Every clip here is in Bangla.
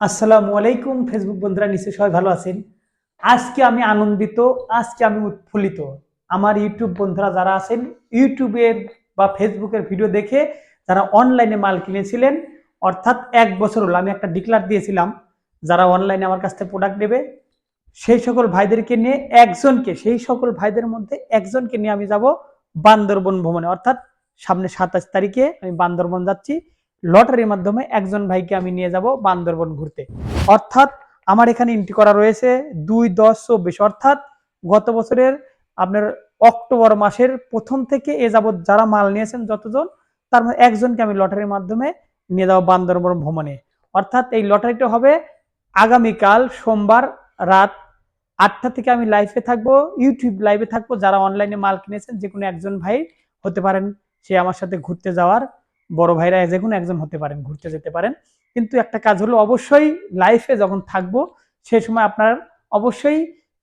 আসসালামু আলাইকুম ফেসবুক বন্ধুরা, নিশ্চয়ই সবাই ভালো আছেন? আজকে আমি আনন্দিত, আজকে আমি উৎফুল্লিত। আমার ইউটিউব বন্ধুরা যারা আছেন, ইউটিউবের বা ফেসবুকের ভিডিও দেখে যারা অনলাইনে মাল কিনেছিলেন, অর্থাৎ এক বছর হলো, আমি একটা ডিক্লার দিয়েছিলাম, যারা অনলাইনে আমার কাছ থেকে প্রোডাক্ট নেবে, সেই সকল ভাইদেরকে নিয়ে একজনকে, সেই সকল ভাইদের মধ্যে একজনকে নিয়ে আমি যাব বান্দরবন ভ্রমণে। অর্থাৎ সামনে সাতাশ তারিখে আমি বান্দরবন যাচ্ছি। লটারির মাধ্যমে একজন ভাইকে আমি নিয়ে যাব বান্দরবন ঘুরতে। অর্থাৎ আমার এখানে এন্ট্রি করা রয়েছে দুই দশ চব্বিশ। অর্থাৎ গত বছরের আপনার অক্টোবর মাসের প্রথম থেকে এ যাবৎ যারা মাল নিয়েছেন যতজন, তার মধ্যে একজনকে আমি লটারির মাধ্যমে নিয়ে যাব বান্দরবন ভ্রমণে। অর্থাৎ এই লটারিটা হবে আগামীকাল সোমবার রাত আটটা থেকে আমি লাইভে থাকব ইউটিউব লাইভে থাকব। যারা অনলাইনে মাল কিনেছেন যে কোনো একজন ভাই হতে পারেন, সে আমার সাথে ঘুরতে যাওয়ার বড় ভাইরা যে কোনো একজন হতে পারেন, ঘুরতে যেতে পারেন। কিন্তু একটা কাজ হলো অবশ্যই লাইফে যখন থাকব, সে সময় আপনার অবশ্যই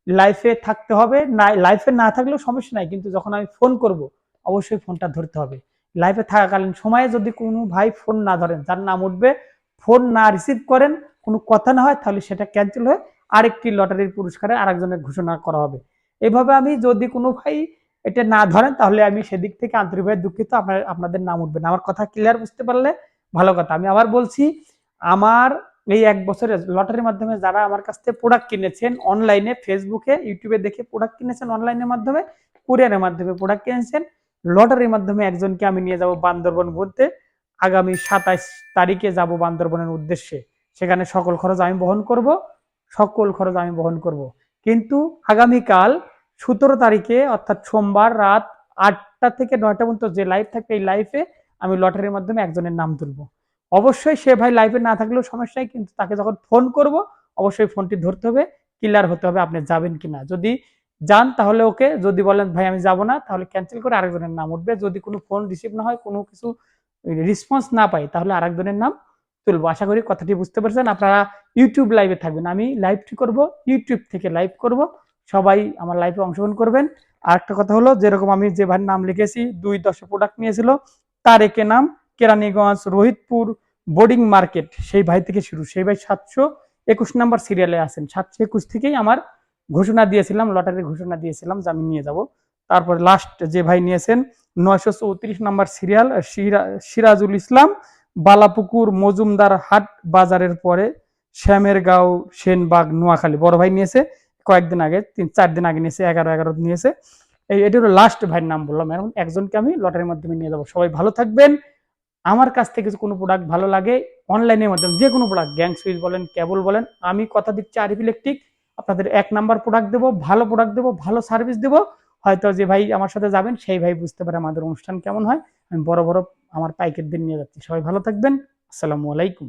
লাইফে থাকতে হবে। না লাইফে না থাকলেও সমস্যা নাই, কিন্তু যখন আমি ফোন করব, অবশ্যই ফোনটা ধরতে হবে। লাইফে থাকাকালীন সময়ে যদি কোনো ভাই ফোন না ধরেন, যার নাম উঠবে ফোন না রিসিভ করেন, কোনো কথা না হয়, তাহলে সেটা ক্যান্সেল হয়ে আরেকটি লটারির পুরস্কারে আরেকজনের ঘোষণা করা হবে। এভাবে আমি যদি কোনো ভাই এটা না ধরেন, তাহলে আমি সেদিক থেকে আন্তরিকভাবে দুঃখিত আপনার আপনাদের নাম উঠবে না। আমার কথা ক্লিয়ার বুঝতে পারলে ভালো কথা। আমি আবার বলছি, আমার এই এক বছরের লটারির মাধ্যমে যারা আমার কাছ থেকে প্রোডাক্ট কিনেছেন অনলাইনে ফেসবুকে ইউটিউবে দেখে প্রোডাক্ট কিনেছেন অনলাইনের মাধ্যমে কুরিয়ারের মাধ্যমে প্রোডাক্ট কিনেছেন লটারির মাধ্যমে একজনকে আমি নিয়ে যাব বান্দরবন ঘুরতে। আগামী সাতাইশ তারিখে যাব বান্দরবনের উদ্দেশ্যে। সেখানে সকল খরচ আমি বহন করব, সকল খরচ আমি বহন করব। কিন্তু আগামীকাল সতেরো তারিখে, অর্থাৎ সোমবার রাত আটটা থেকে নয়টা পর্যন্ত যে লাইভ থাকবে, এই লাইভে আমি লটারির মাধ্যমে একজনের নাম তুলবো। অবশ্যই সে ভাই লাইভে না থাকলেও সমস্যা নেই, কিন্তু তাকে যখন ফোন করব, অবশ্যই ফোনটি ধরতে হবে ক্লিয়ার হতে হবে আপনি যাবেন কিনা। যদি যান তাহলে ওকে, যদি বলেন, ভাই, আমি যাব না, তাহলে ক্যান্সেল করে আরেকজনের নাম উঠবে। যদি কোনো ফোন রিসিভ না হয়, কোনো কিছু রেসপন্স না পাই, তাহলে আরেকজনের নাম তুলবো। আশা করি কথাটি বুঝতে পারছেন। আপনারা ইউটিউব লাইভে থাকবেন। আমি লাইভটি করব ইউটিউব থেকে লাইভ করব। সবাই আমার লাইফে অংশগ্রহণ করবেন। আর একটা কথা হলো, যেরকম আমি যে ভাইয়ের নাম লিখেছি, দুই দশে প্রোডাক্ট নিয়েছিল, তার একে নাম কেরানীগঞ্জ রোহিতপুর বোর্ডিং মার্কেট সেই ভাই থেকে শুরু। সেই ভাই সাতশো একুশ নাম্বার সিরিয়ালে আছেন। সাতশো একুশ থেকেই আমার ঘোষণা দিয়েছিলাম লটারির ঘোষণা দিয়েছিলাম যে আমি নিয়ে যাব। তারপর লাস্ট যে ভাই নিয়েছেন, নয়শো চৌত্রিশ নাম্বার সিরিয়াল সিরাজুল ইসলাম, বালাপুকুর মজুমদার হাট বাজারের পরে শ্যামের গাঁও সেনবাগ, নোয়াখালী, বড় ভাই নিয়েছে। কয়েকদিন আগে, তিন, চার দিন আগে নিয়েছে, এগারো এগারো নিয়েছে। এই এটি হলো লাস্ট ভাইয়ের নাম বললাম। এখন একজনকে আমি লটারির মাধ্যমে নিয়ে যাব। সবাই ভালো থাকবেন। আমার কাছ থেকে কোনো প্রোডাক্ট ভালো লাগে অনলাইনের মাধ্যমে যে কোনো প্রোডাক্ট গ্যাং সুইচ বলেন কেবল বলেন, আমি কথা দিচ্ছি আরিফ ইলেকট্রিক আপনাদের এক নাম্বার প্রোডাক্ট দেবো, ভালো প্রোডাক্ট দেবো, ভালো সার্ভিস দেবো। হয়তো যে ভাই আমার সাথে যাবেন, সেই ভাই বুঝতে পারে আমাদের অনুষ্ঠান কেমন হয়। আমি বড় বড় আমার পাইকের দিন নিয়ে যাচ্ছি। সবাই ভালো থাকবেন। আসসালামু আলাইকুম।